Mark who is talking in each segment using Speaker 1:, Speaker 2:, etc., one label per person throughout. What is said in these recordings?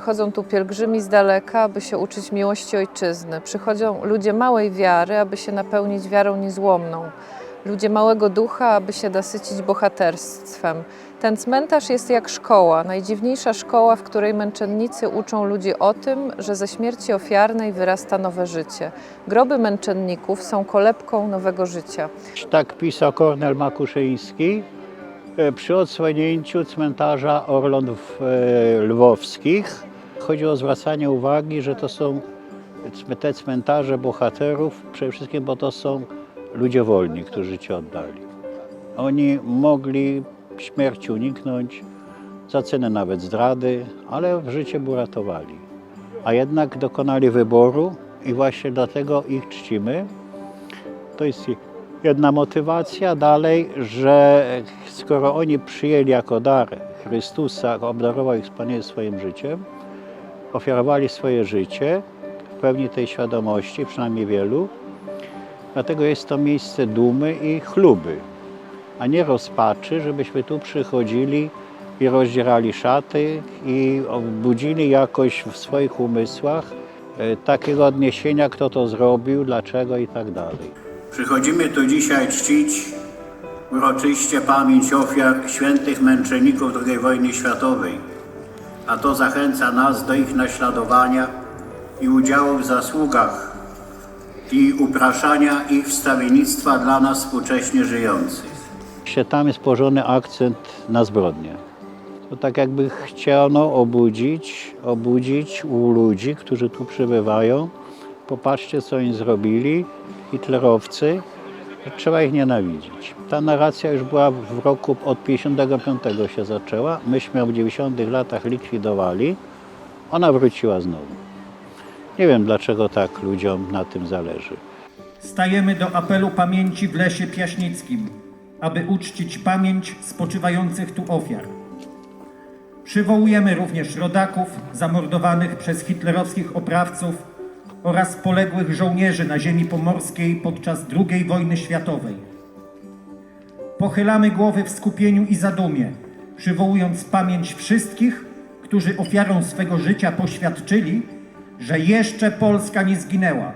Speaker 1: Przychodzą tu pielgrzymi z daleka, aby się uczyć miłości ojczyzny. Przychodzą ludzie małej wiary, aby się napełnić wiarą niezłomną. Ludzie małego ducha, aby się nasycić bohaterstwem. Ten cmentarz jest jak szkoła, najdziwniejsza szkoła, w której męczennicy uczą ludzi o tym, że ze śmierci ofiarnej wyrasta nowe życie. Groby męczenników są kolebką nowego życia.
Speaker 2: Tak pisał Kornel Makuszyński e, przy odsłonięciu cmentarza Orląt e, Lwowskich. Chodzi o zwracanie uwagi, że to są te cmentarze bohaterów, przede wszystkim, bo to są ludzie wolni, którzy życie oddali. Oni mogli śmierci uniknąć, za cenę nawet zdrady, ale w życiem uratowali. A jednak dokonali wyboru i właśnie dlatego ich czcimy. To jest jedna motywacja dalej, że skoro oni przyjęli jako dar Chrystusa, obdarował ich Panie swoim życiem, ofiarowali swoje życie w pełni tej świadomości, przynajmniej wielu, dlatego jest to miejsce dumy i chluby, a nie rozpaczy, żebyśmy tu przychodzili i rozdzierali szaty i budzili jakoś w swoich umysłach e, takiego odniesienia, kto to zrobił, dlaczego i tak dalej.
Speaker 3: Przychodzimy tu dzisiaj czcić uroczyście pamięć ofiar świętych męczenników II wojny światowej, a to zachęca nas do ich naśladowania i udziału w zasługach i upraszania ich wstawiennictwa dla nas współcześnie żyjących.
Speaker 2: tam jest położony akcent na zbrodnię. To tak jakby chciano obudzić, obudzić u ludzi, którzy tu przebywają. Popatrzcie, co oni zrobili, hitlerowcy, trzeba ich nienawidzić. Ta narracja już była w roku od 55 się zaczęła. Myśmy ją w 90 latach likwidowali. Ona wróciła znowu. Nie wiem, dlaczego tak ludziom na tym zależy.
Speaker 4: Stajemy do apelu pamięci w Lesie Piaśnickim, aby uczcić pamięć spoczywających tu ofiar. Przywołujemy również rodaków zamordowanych przez hitlerowskich oprawców oraz poległych żołnierzy na ziemi pomorskiej podczas II wojny światowej. Pochylamy głowy w skupieniu i zadumie, przywołując pamięć wszystkich, którzy ofiarą swego życia poświadczyli, że jeszcze Polska nie zginęła.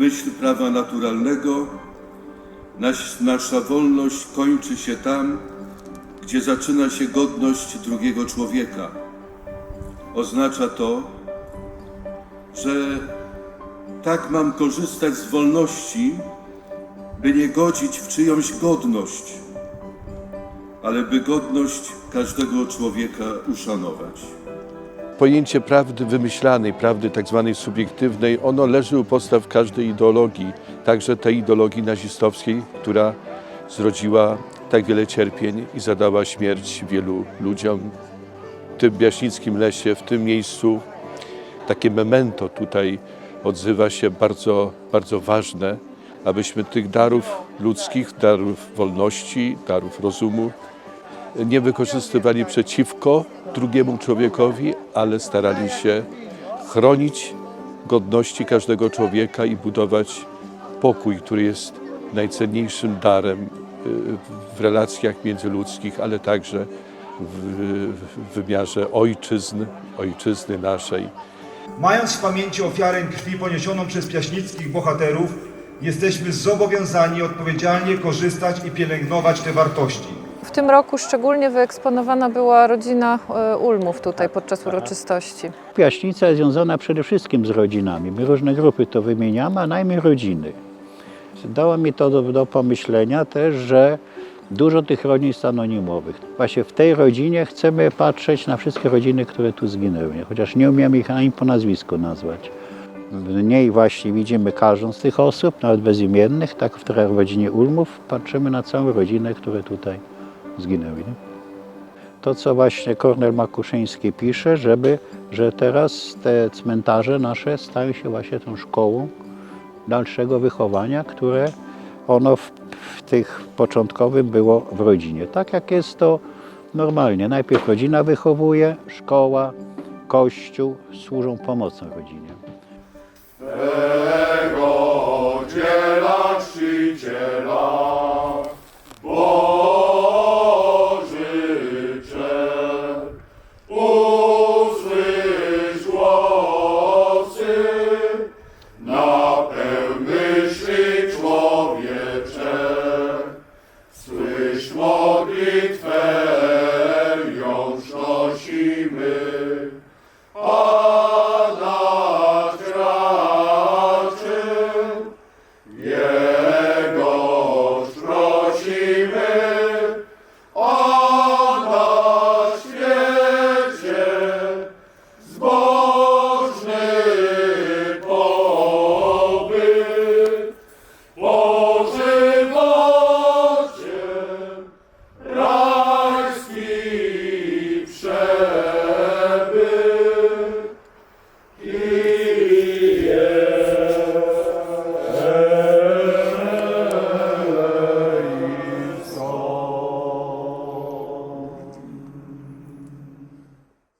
Speaker 5: Myśl prawa naturalnego nasz, nasza wolność kończy się tam, gdzie zaczyna się godność drugiego człowieka. Oznacza to, że tak mam korzystać z wolności, by nie godzić w czyjąś godność, ale by godność każdego człowieka uszanować.
Speaker 6: Pojęcie prawdy wymyślanej, prawdy tak zwanej subiektywnej, ono leży u podstaw każdej ideologii, także tej ideologii nazistowskiej, która zrodziła tak wiele cierpień i zadała śmierć wielu ludziom. W tym Biaśnickim Lesie, w tym miejscu takie memento tutaj odzywa się bardzo, bardzo ważne, abyśmy tych darów ludzkich, darów wolności, darów rozumu nie wykorzystywali przeciwko drugiemu człowiekowi, ale starali się chronić godności każdego człowieka i budować pokój, który jest najcenniejszym darem y, w relacjach międzyludzkich, ale także w, wymiarze ojczyzny, ojczyzny naszej.
Speaker 7: Mając w pamięci ofiarę krwi poniesioną przez piaśnickich bohaterów, jesteśmy zobowiązani odpowiedzialnie korzystać i pielęgnować te wartości.
Speaker 1: W tym roku szczególnie wyeksponowana była rodzina e, Ulmów tutaj podczas uroczystości.
Speaker 2: Piaśnica jest związana przede wszystkim z rodzinami. My różne grupy to wymieniamy, a najmniej rodziny. Dało mi to do, do pomyślenia też, że dużo tych rodzin jest anonimowych. Właśnie w tej rodzinie chcemy patrzeć na wszystkie rodziny, które tu zginęły, chociaż nie umiem ich ani po nazwisku nazwać. W niej właśnie widzimy każdą z tych osób, nawet bezimiennych, tak w rodzinie Ulmów patrzymy na całą rodzinę, które tutaj zginęły. Nie? to, co właśnie Kornel Makuszyński pisze, żeby, że teraz te cmentarze nasze stają się właśnie tą szkołą dalszego wychowania, które ono w, w tych początkowym było w rodzinie. Tak jak jest to normalnie. Najpierw rodzina wychowuje, szkoła, kościół służą pomocą rodzinie.
Speaker 8: Tego Lied